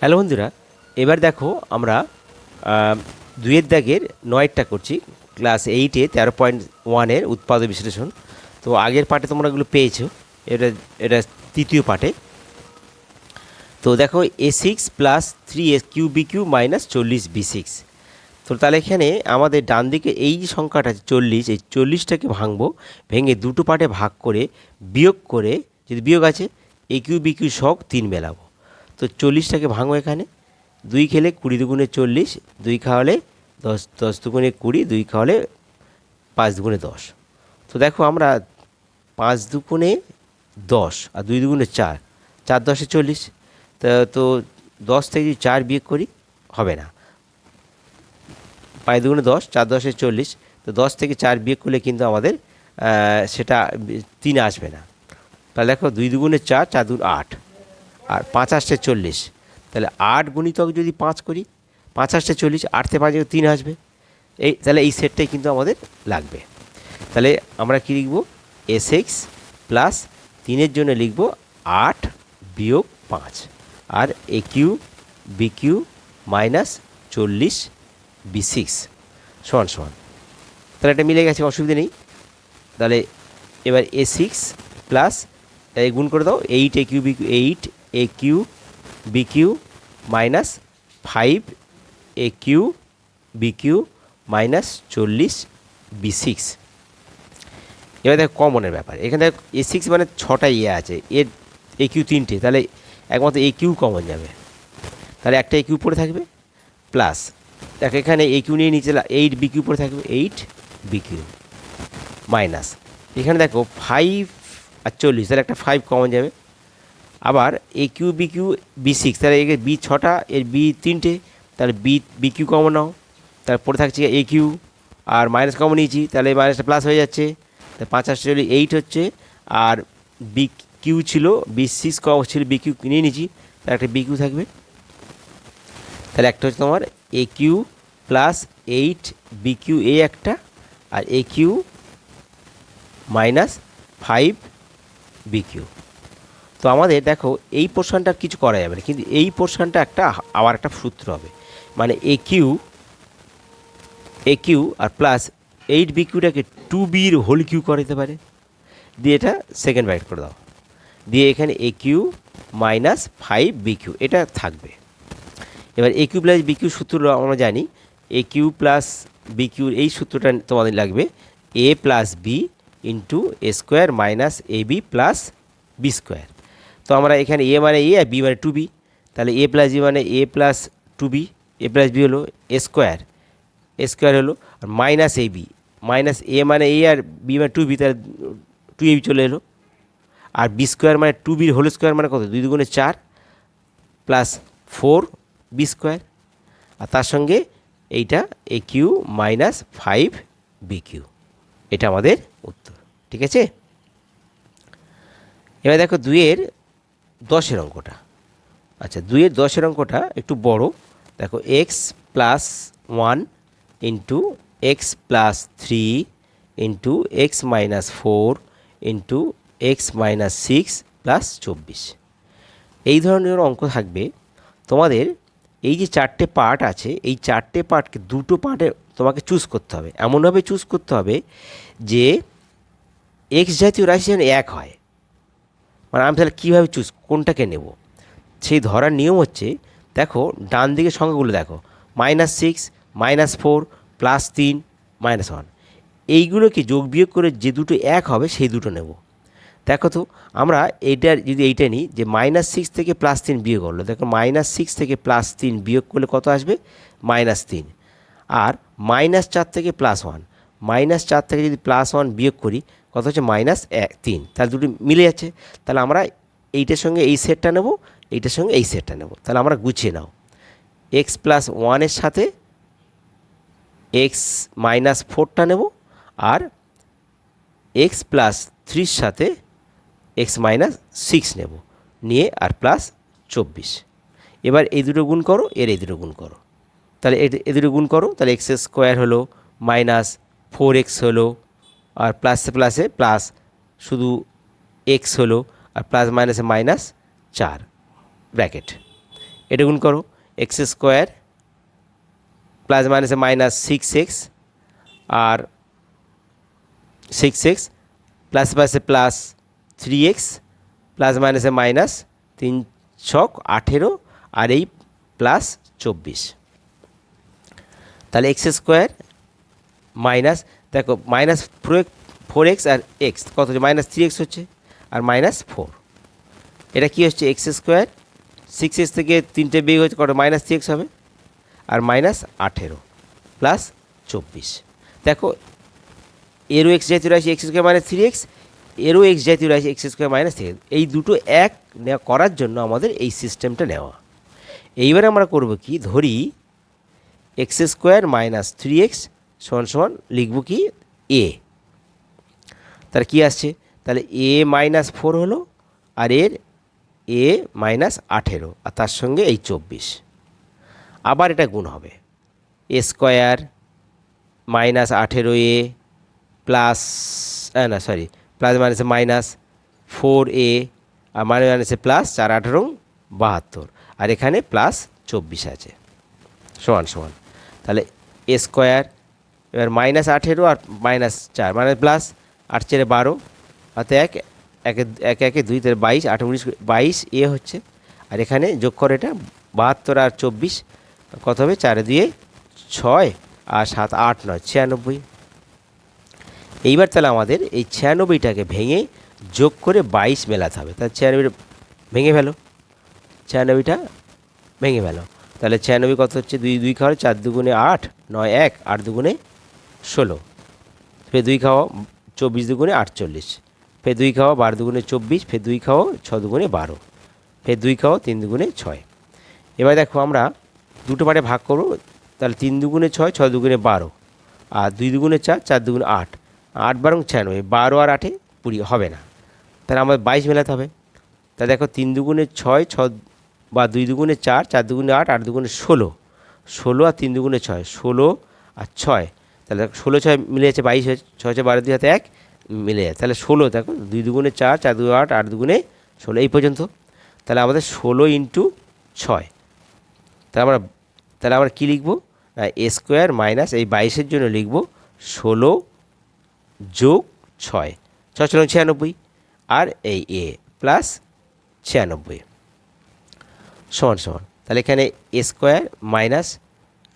Hello বন্ধুরা এবার দেখো আমরা আহ, দুইয়ের দাগের নয়েরটা করছি ক্লাস এইটে তেরো পয়েন্ট ওয়ানের উৎপাদ বিশ্লেষণ। তো আগের পার্টে তোমরা এগুলো পেয়েছ এটা এটা তৃতীয় পার্টে তো দেখো a six plus three s cube b cube minus চল্লিশ বি সিক্স তো তাহলে এখানে আমাদের ডান দিকে এই যে সংখ্যাটা আছে চল্লিশ এই চল্লিশটাকে ভাঙবো ভেঙে দুটো পার্টে ভাগ করে বিয়োগ করে যদি বিয়োগ আছে এ কিউ বি কিউ সব তিন মেলাবো। তো চল্লিশটাকে ভাঙবো এখানে। দুই খেলে কুড়ি দুগুণে চল্লিশ, দুই খাওয়ালে দশ দশ দুগুণে কুড়ি, দুই খাওয়ালে পাঁচ দুগুণে দশ। তো দেখো আমরা পাঁচ দুগুণে দশ আর দুই দুগুণে চার চার দশে চল্লিশ। তা, তো দশ থেকে যদি চার বিয়ে করি, হবে না। পাঁচ দুগুণে দশ, চার দশে চল্লিশ। তো দশ থেকে চার বিয়ে করলে কিন্তু আমাদের সেটা তিন আসবে না। তাহলে দেখো দুই দুগুণে চার চার দুগুণ আট। আর পাঁচ আসছে চল্লিশ। তাহলে আট গুণিতক যদি পাঁচ করি, পাঁচ আসছে চল্লিশ, আট থেকে পাঁচ তিন আসবে। এই, তাহলে এই সেটটাই কিন্তু আমাদের লাগবে। তাহলে আমরা কী লিখব? এস এক্স প্লাস তিনের জন্য লিখব আট বিয়োগ পাঁচ। আর a cube, b cube minus চল্লিশ, বি সিক্স। সমান সমান। তাহলে এটা মিলে গেছে, অসুবিধা নেই। তাহলে এবার এ সিক্স প্লাস গুণ করে দাও, eight, a cube, b eight a cube b cube minus five a cube b cube minus চল্লিশ বি সিক্স এবার দেখো কমনের ব্যাপার। এখানে দেখো এ সিক্স মানে ছটা ইয়ে আছে। এর এ কিউ তিনটে। তাহলে একমাত্র এ কিউ কমন যাবে। তাহলে একটা এ কিউ পড়ে থাকবে প্লাস দেখো এখানে এ কিউ নিয়ে নিচে এইট বি কিউ পড়ে থাকবে। এইট বি কিউ মাইনাস এখানে দেখো ফাইভ আর চল্লিশ। তাহলে একটা ফাইভ কমন যাবে। আবার a cube b cube b six তাহলে এর বি ছটা, এর বি তিনটে, তাহলে বি বি কিউ কমন নাও। তারপরে থাকছে এ কিউ আর মাইনাস কমন নিয়েছি, তাহলে মাইনাসটা প্লাস হয়ে যাচ্ছে। তা পাঁচ আসতে চল্লিশ এইট হচ্ছে, আর বি কিউ ছিল বি সিক্স কম ছিল বি কিউ নিয়ে নিয়েছি, তাহলে একটা বি কিউ থাকবে। তাহলে একটা হচ্ছে তোমার a cube plus eight b cube a একটা, আর a cube minus five b cube তো আমাদের দেখো, এই পোর্শনটা কিছু করা যাবে না। কিন্তু এই পোর্শনটা একটা, আবার একটা সূত্র হবে। মানে এ কিউ এ কিউ আর প্লাস এইট বি কিউটাকে টু বির হোল কিউ করে দিতে পারে। দিয়ে এটা সেকেন্ড বাইট করে দাও। দিয়ে এখানে A cube minus five B cube এটা থাকবে। এবার A cube plus B cube সূত্র আমরা জানি এ কিউ প্লাস বি কিউর এই সূত্রটা তোমাদের লাগবে a plus b into a square minus a b plus b square তো আমরা এখানে এ মানে এ আর বি মানে টু বি তাহলে এ প্লাস বি মানে a plus two b a plus b হলো এ স্কোয়ার এ স্কোয়ার হলো আর minus A B minus A মানে এ আর বি মানে টু বি তাহলে টু এ বি চলে এলো। আর বি স্কোয়ার মানে টু বির হোল স্কোয়ার মানে কত? দুই দুগুণে চার প্লাস ফোর বি স্কোয়ার আর তার সঙ্গে এইটা a cube minus five b cube এটা আমাদের উত্তর, ঠিক আছে? এবার দেখো দুইয়ের দশের অঙ্কটা। আচ্ছা দুইয়ের দশের অঙ্কটা একটু বড়। দেখো x plus one into x plus three into x minus four into x minus six plus চব্বিশ। এই ধরনের অঙ্ক থাকবে। তোমাদের এই যে চারটে পার্ট আছে, এই চারটে পার্টকে দুটো পার্টে তোমাকে চুজ করতে হবে। এমনভাবে চুজ করতে হবে যে এক্স জাতীয় রাশি যেন এক হয়। মানে আমি তাহলে কীভাবে চুজ কোনটাকে নেব? সেই ধরার নিয়ম হচ্ছে, দেখো, ডান দিকে সংখ্যাগুলো দেখো minus six minus four plus তিন মাইনাস ওয়ান এইগুলোকে যোগ বিয়োগ করে যে দুটো এক হবে, সেই দুটো নেব। দেখো তো, আমরা এইটার, যদি এইটা নিই, যে মাইনাস সিক্স থেকে প্লাস তিন বিয়োগ করল, দেখো মাইনাস সিক্স থেকে প্লাস তিন বিয়োগ করলে কত আসবে? মাইনাস তিন। আর মাইনাস চার থেকে প্লাস ওয়ান মাইনাস চার থেকে যদি প্লাস ওয়ান বিয়োগ করি কত হচ্ছে মাইনাস এক তিন। তাহলে দুটো মিলে যাচ্ছে। তাহলে আমরা এইটার সঙ্গে এই সেটটা নেব, এইটার সঙ্গে এই সেটটা নেব। তাহলে আমরা গুছিয়ে নাও। এক্স প্লাস ওয়ানের সাথে এক্স মাইনাস ফোরটা নেব আর এক্স প্লাস থ্রির সাথে এক্স মাইনাস সিক্স নেব। নিয়ে আর প্লাস চব্বিশ। এবার এই দুটো গুণ করো, এর এই দুটো গুণ করো। তাহলে এ দুটো গুণ করো, তাহলে এক্স স্কোয়ার হলো মাইনাস ফোর এক্স হলো আর প্লাসে প্লাসে প্লাস শুধু এক্স হলো আর প্লাস মাইনাসে মাইনাস চার ব্র্যাকেট এটা গুণ করো এক্স স্কোয়ার প্লাস মাইনাসে মাইনাস সিক্স এক্স আর সিক্স এক্স প্লাস প্লাসে প্লাস থ্রি এক্স প্লাস মাইনাসে মাইনাস তিন ছক আঠেরো আর এই প্লাস চব্বিশ। তাহলে এক্স স্কোয়ার মাইনাস দেখো মাইনাস ফোর এক্স আর এক্স কত হচ্ছে? মাইনাস থ্রি এক্স হচ্ছে আর মাইনাস ফোর এটা কী হচ্ছে? এক্স স্কোয়ার সিক্স এক্স থেকে তিনটে বেগ হচ্ছে, কত? মাইনাস থ্রি এক্স হবে আর মাইনাস আঠেরো প্লাস চব্বিশ। দেখো, এরও এক্স জাতীয় রাশি x square minus three x এরও এক্স জাতীয় রাশি এক্স স্কোয়ার মাইনাস থ্রি এই দুটো এক নেওয়া, করার জন্য আমাদের এই সিস্টেমটা নেওয়া। এইবারে আমরা করব কি? ধরি x square minus three x সমান সমান লিখব কি? এ তাহলে কী আসছে? তাহলে এ মাইনাস ফোর হলো আর এর এ মাইনাস আঠেরো। আর তার সঙ্গে এই চব্বিশ। আবার এটা গুণ হবে। এ স্কোয়ার মাইনাস আঠেরো এ প্লাস না সরি প্লাস মাইনাসে মাইনাস ফোর এ আর মানে মাইনাসে প্লাস চার, আঠেরো, বাহাত্তর। আর এখানে প্লাস চব্বিশ আছে। সমান সমান। তাহলে এ স্কোয়ার এবার মাইনাস আঠেরো আর মাইনাস চার মানে প্লাস আট চারে বারো হাতে এক, একে একে একে দুই, তাহলে বাইশ, আট উনিশ, বাইশ, এ হচ্ছে। আর এখানে যোগ করে এটা, বাহাত্তর আর চব্বিশ, কত হবে? চারে দুয়ে ছয় আর সাত আট নয়, ছিয়ানব্বই। এইবার তাহলে আমাদের এই ছিয়ানব্বইটাকে ভেঙে যোগ করে বাইশ মেলাতে হবে। তাহলে ছিয়ানব্বইটা ভেঙে ফেলো। ছিয়ানব্বইটা ভেঙে ফেলো। তাহলে ছিয়ানব্বই কত হচ্ছে? দুই দুই খাওয়া চার দুগুণে আট, নয়, এক, আট দুগুণে ষোলো। ফের দুই খাওয়া চব্বিশ দুগুণে আটচল্লিশ। ফের দুই খাওয়া বারো দুগুণে চব্বিশ, ফের দুই খাওয়া ছ দুগুণে বারো। ফের দুই খাওয়া তিন দুগুণে ছয়। এবার দেখো আমরা দুটো পারে ভাগ করব, তাহলে তিন দুগুণে ছয় ছয় দুগুণে বারো। আর দুই দুগুণে চার চার দুগুণে আট। আট বারং ছিয়ানব্বই বারো আর আটে কুড়ি হবে না। তাহলে আমাদের বাইশ মেলাতে হবে। তা দেখো তিন দুগুণে ছয়, ছ বা দুই দুগুণে চার চার দুগুণে আট আট দুগুণে ষোলো। ষোলো আর তিন দুগুণে ছয়, ষোলো আর ছয়। তাহলে দেখো ষোলো, ছয় মিলে যাচ্ছে বাইশ হয়েছে, ছয় ছয়, বারো, দুই হাতে এক মিলে যায়। তাহলে ষোলো, দেখো, দুই দুগুণে চার চার দুগুণে আট আট দুগুণে ষোলো, এই পর্যন্ত। তাহলে আমাদের ষোলো ইন্টু ছয়। তাহলে আমরা তাহলে আমরা কী লিখব? এ স্কোয়ার মাইনাস এই বাইশের জন্য লিখব ষোলো যোগ ছয়। ছয় ষোলো ছিয়ানব্বই। আর এই এ প্লাস ছিয়ানব্বই। সমান সমান। তাহলে এখানে এ স্কোয়ার মাইনাস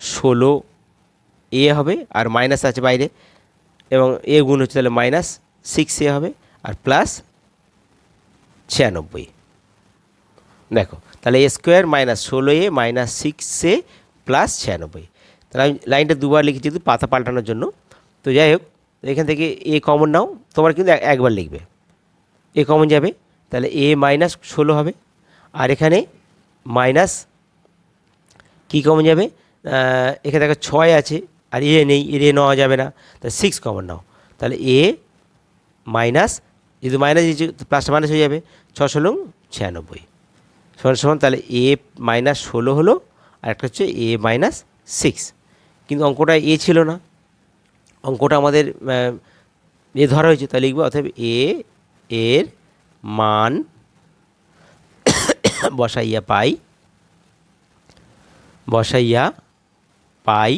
ষোলো এ হবে আর মাইনাস আছে বাইরে। এবং এ গুণ হচ্ছে তাহলে মাইনাস সিক্স এ হবে আর প্লাস ছিয়ানব্বই। দেখো, তাহলে এ স্কোয়ার মাইনাস ষোলো a minus six a plus ছিয়ানব্বই। তাহলে আমি লাইনটা দুবার লিখেছি যেহেতু পাতা পাল্টানোর জন্য। তো যাই হোক, এখান থেকে এ কমন নাও, তোমার কিন্তু এক- একবার লিখবে। এ কমন যাবে, তাহলে এ মাইনাস ষোলো হবে। আর এখানে মাইনাস কী কমন যাবে? এখানে দেখো ছয় আছে আর এ নেই এর এ নেওয়া যাবে না। তাহলে সিক্স কমন নাও। তাহলে এ মাইনাস যেহেতু মাইনাস প্লাসটা মাইনাস হয়ে যাবে ছ ষোলো ছিয়ানব্বই। সমান সমান তাহলে এ মাইনাস ষোলো হলো, আর একটা হচ্ছে এ মাইনাস সিক্স কিন্তু অঙ্কটা এ ছিল না। অঙ্কটা আমাদের এ ধরা হয়েছে, তাহলে লিখব অর্থাৎ এ এর মান বসাইয়া পাই বসাইয়া পাই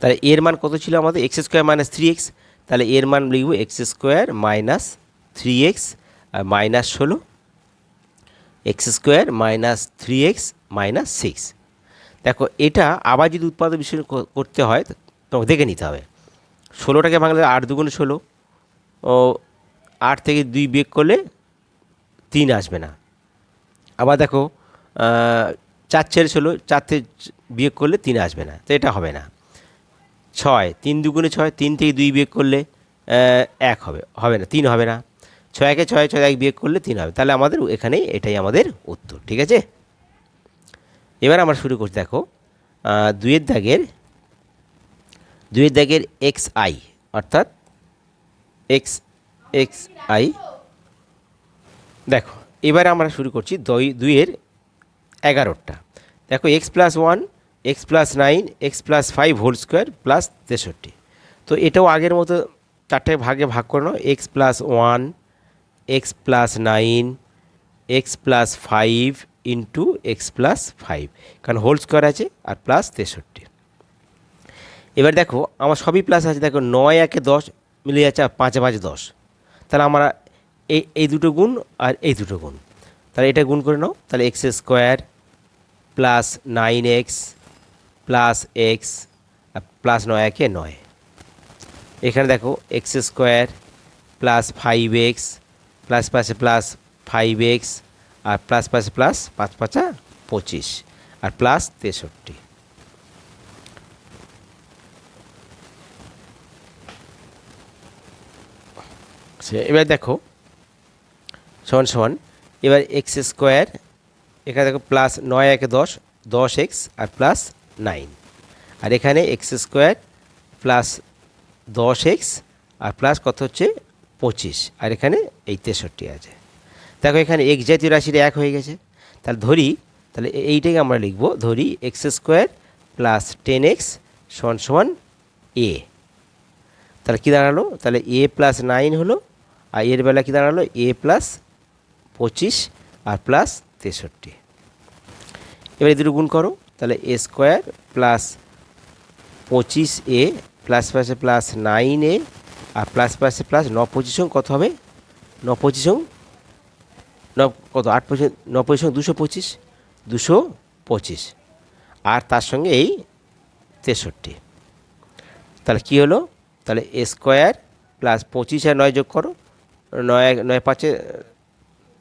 তাহলে এর মান কত ছিল আমাদের? X square minus three x তাহলে এর মান লিখব x square minus three x আর মাইনাস ষোলো x square minus three x minus six দেখো, এটা আবার যদি উৎপাদন ক- করতে হয়, তোমাকে দেখে নিতে হবে। ষোলোটাকে ভাঙলে আট দুগুণে ষোলো, ও আট থেকে দুই বিয়োগ করলে তিন আসবে না। আবার দেখো চার ছেড়ে ষোলো, চার থেকে বিয়োগ করলে তিন আসবে না, তো এটা হবে না। ছয় তিন দুগুণে ছয় তিন থেকে দুই বিয়োগ করলে এক হবে হবে না তিন হবে না। ছয় একে ছয় ছয় এক বিয়োগ করলে তিন হবে। তাহলে আমাদের এখানে এটাই আমাদের উত্তর ঠিক আছে? এবার আমরা শুরু করছি দেখো আহ, দুইয়ের দাগের দুইয়ের দাগের এক্স আই অর্থাৎ এক্স এক্স আই। দেখো এবারে আমরা শুরু করছি দুই দুইয়ের এগারোটা। দেখো x plus one x plus nine x plus five whole square plus তেষট্টি। তো এটাও আগের মতো চারটে ভাগে ভাগ করে নাও। X plus one x plus nine x plus five into x plus five কারণ হোল স্কোয়ার আছে আর প্লাস তেষট্টি। এবার দেখো, আমার সবই প্লাস আছে। দেখো, নয়, একে দশ মিলে যাচ্ছে আর পাঁচে পাঁচে দশ। তাহলে আমরা এই এই দুটো গুণ আর এই দুটো গুণ। তাহলে এটা গুণ করে নাও। তাহলে x square plus nine x plus x, plus নয় একে নয়। এখানে দেখো x square plus five x, plus পাশে প্লাস ফাইভ এক্স, আর প্লাস পাশে প্লাস পাঁচ পাঁচা পঁচিশ, আর প্লাস তেষট্টি। সে এবার দেখো, সমান সমান, এবার এক্স স্কোয়ার, এখানে দেখো প্লাস নয় একে দশ দশ এক্স, আর প্লাস নাইন। আর এখানে এক্স স্কোয়ার প্লাস দশ এক্স, আর প্লাস কত হচ্ছে? পঁচিশ। আর এখানে এই তেষট্টি আছে। দেখো এখানে এক্স জাতীয় রাশির এক হয়ে গেছে। তাহলে ধরি, তাহলে এইটাকে আমরা লিখব, ধরি x square plus ten x সমান সমান এ। তাহলে কী দাঁড়াল? তাহলে এ প্লাস নাইন হলো, আর এর বেলা কী দাঁড়াল? এ প্লাস পঁচিশ, আর প্লাস তেষট্টি। এবার দুটো গুণ করো। তাহলে এ স্কোয়ার প্লাস পঁচিশ এ প্লাস পাশে প্লাস নাইন এ আর প্লাস পাশে প্লাস ন পঁচিশং কত হবে? ন পঁচিশং ন কত? আট পঁচিশ ন পঁচিশং দুশো পঁচিশ? দুশো পঁচিশ। আর তার সঙ্গে এই তেষট্টি। তাহলে কী হলো? তাহলে এ স্কোয়ার প্লাস পঁচিশ আর নয় যোগ করো। নয় নয় পাঁচে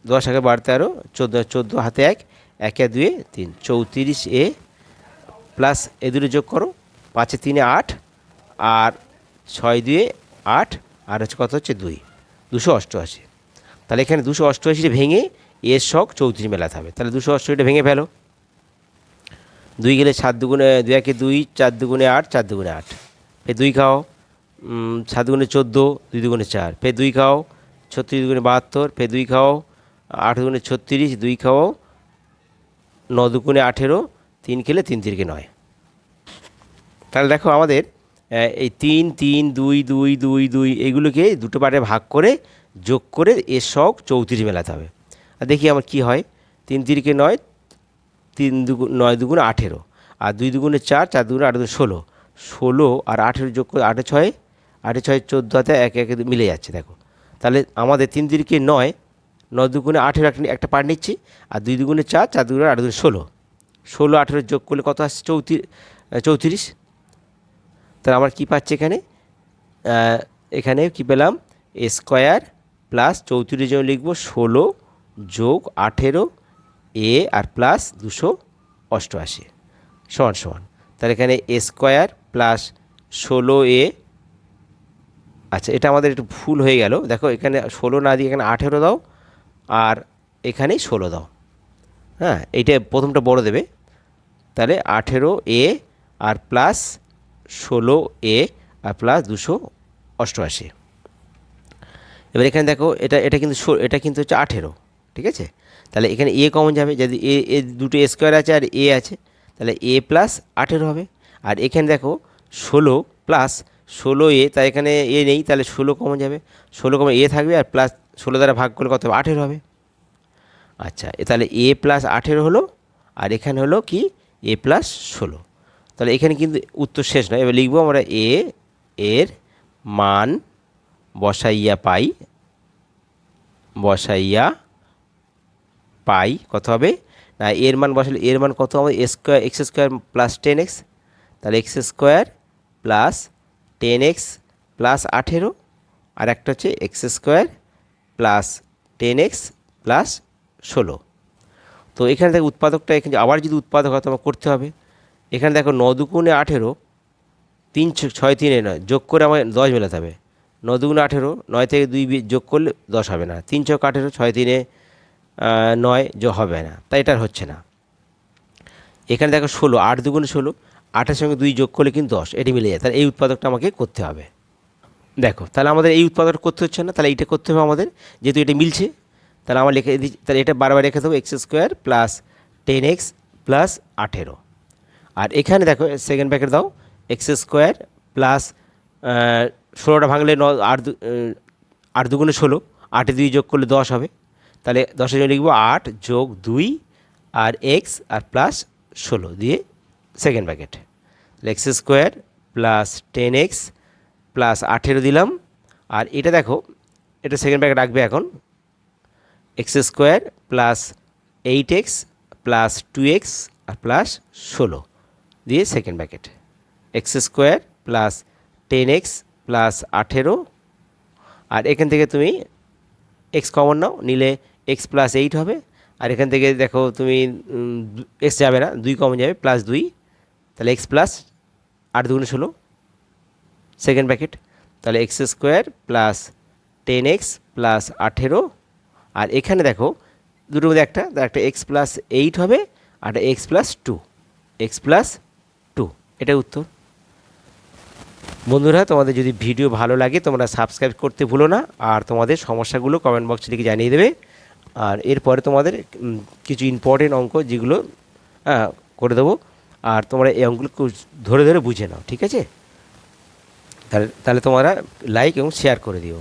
দশ একে বারো তেরো, চোদ্দ চোদ্দ হাতে এক, একে দুয়ে তিন। চৌত্রিশ এ প্লাস এ দুটো যোগ করো, পাঁচে তিনে আট, আর ছয় দুয়ে আট, আর হচ্ছে কত হচ্ছে দুই। দুশো অষ্টআশি। তাহলে এখানে দুশো অষ্টআশিটা ভেঙে এর শখ চৌত্রিশ মেলাতে হবে। তাহলে দুশো অষ্টআশিটা ভেঙে ফেলো। দুই গেলে সাত দুগুণে, দুই একে দুই, চার দুগুণে আট, চার দুগুণে আট। ফের দুই খাও সাত দুগুণে চোদ্দ, দুই দুগুণে চার। ফের দুই খাও, ছত্রিশ দুগুণে বাহাত্তর। ফের দুই খাও, আট দুগুণে ছত্রিশ, দুই খাও, ন দুগুণে আঠেরো তিন খেলে তিন তিরকে নয়। তাহলে দেখো আমাদের এই তিন তিন, দুই দুই দুই দুই, এগুলোকে দুটো পার্টে ভাগ করে, যোগ করে এর শখ চৌত্রিশ মেলাতে হবে। আর দেখি আমার কি হয়, তিন তিরকে নয়, তিন দুগুণ, নয় দুগুণ আঠেরো, আর দুই দুগুণে চার চার দুগুণে আট দুগুণে ষোলো ষোলো আর আঠেরো যোগ করে আটে ছয় আটে ছয় চোদ্দ হাতে এক, একে মিলে যাচ্ছে দেখো। তাহলে আমাদের তিন তিরিকে নয় নয় দুগুণে আঠেরো একটা একটা পার নিচ্ছি, আর দুই দুগুণে চার চার দুগুণে আট দুগুণে ষোলো। ষোলো, আঠেরো যোগ করলে কত আসছে? চৌত্রিশ চৌত্রিশ। তাহলে আমরা কী পাচ্ছি এখানে? এখানে কি পেলাম? স্কোয়ার প্লাস চৌত্রিশ জন লিখব ষোলো যোগ আঠেরো এ আর প্লাস দুশো অষ্টআশি। সমান সমান। তাহলে এখানে স্কোয়ার প্লাস ষোলো এ আচ্ছা এটা আমাদের একটু ভুল হয়ে গেল। দেখো, এখানে ষোলো না দিয়ে এখানে আঠেরো দাও, আর এখানেই ষোলো দাও। হ্যাঁ এইটা প্রথমটা বড় দেবে। তাহলে আঠেরো এ আর প্লাস ষোলো এ আর প্লাস দুশো অষ্টআশি। এবার এখানে দেখো, এটা এটা কিন্তু এটা কিন্তু হচ্ছে আঠেরো, ঠিক আছে? তাহলে এখানে এ কমন যাবে, যদি এ এ দুটো স্কোয়ার আছে আর এ আছে, তাহলে এ প্লাস আঠেরো হবে। আর এখানে দেখো, ষোলো প্লাস ষোলো এ, তাই এখানে এ নেই, তাহলে ষোলো কমন যাবে। ষোলো কমন এ থাকবে আর প্লাস ষোলো দ্বারা ভাগ করলে কত হবে? আঠেরো হবে। আচ্ছা তাহলে এ প্লাস আঠেরো হলো, আর এখানে হলো কি? এ প্লাস ষোলো। তাহলে এখানে কিন্তু উত্তর শেষ নয়। এবার লিখব আমরা এ এর মান বসাইয়া পাই বসাইয়া পাই কত হবে? না এর মান বসালে এর মান কত হবে? Square x square plus ten x তাহলে x square plus ten x plus আঠেরো, আর একটা হচ্ছে x square plus ten x plus ষোলো। তো এখানে দেখো উৎপাদকটা, এখানে আবার যদি উৎপাদক হয় তোমার করতে হবে। এখানে দেখো ন দুগুণে আঠেরো, তিন ছয় তিনে নয়, যোগ করে আমার দশ মেলাতে হবে। ন দুগুণে আঠেরো, নয় থেকে দুই যোগ করলে দশ হবে না। তিন ছক আঠেরো, ছয় তিনে নয় যোগ হবে না। তাই এটার হচ্ছে না। এখানে দেখো ষোলো, আট দুগুণে ষোলো, আটের সঙ্গে দুই যোগ করলে কিন্তু দশ, এটি মিলে যায়। তাহলে এই উৎপাদকটা আমাকে করতে হবে। দেখো, তাহলে আমাদের এই উৎপাদকটা করতে হচ্ছে না, তাহলে এইটা করতে হবে আমাদের। যেহেতু এটা মিলছে তাহলে আমার লিখে দিচ্ছি, তাহলে এটা বারবার রেখে দেবো, x square plus ten x plus আঠেরো। আর এখানে দেখো, সেকেন্ড ব্র্যাকেট দাও, এক্স স্কোয়ার প্লাস ষোলোটা ভাঙলে ন, আট দু- আট দুগুণে ষোলো, আটে দুই যোগ করলে দশ হবে। তাহলে দশের জন্য লিখব আট যোগ দুই আর এক্স আর প্লাস ষোলো দিয়ে second bracket. X square plus ten x plus আঠেরো দিলাম। আর এটা দেখো, এটা সেকেন্ড ব্র্যাকেট রাখবে এখন। X square plus eight x plus two x আর প্লাস ষোলো দিয়ে second bracket. X square plus ten x plus আঠেরো। আর এখান থেকে তুমি এক্স কমন নাও, নিলে এক্স প্লাস এইট হবে। আর এখান থেকে দেখো তুমি এক্স যাবে না, দুই কমন যাবে, প্লাস দুই। তাহলে এক্স প্লাস আট দুগুণ ষোলো। Second bracket. তাহলে x square plus ten x plus আঠেরো। আর এখানে দেখো, দুটোর মধ্যে একটা, তার একটা এক্স প্লাস এইট হবে আর একটা x plus two x plus two এটা উত্তর। বন্ধুরা, তোমাদের যদি ভিডিও ভালো লাগে, তোমরা সাবস্ক্রাইব করতে ভুলো না, আর তোমাদের সমস্যাগুলো কমেন্ট বক্সে লিখে জানিয়ে দেবে। আর এরপরে তোমাদের কিছু ইম্পর্টেন্ট অঙ্ক যেগুলো করে দেবো। আর তোমরা এই অঙ্কগুলো ধরে ধরে বুঝে নাও, ঠিক আছে? তাহলে তাহলে তোমরা লাইক এবং শেয়ার করে দিও।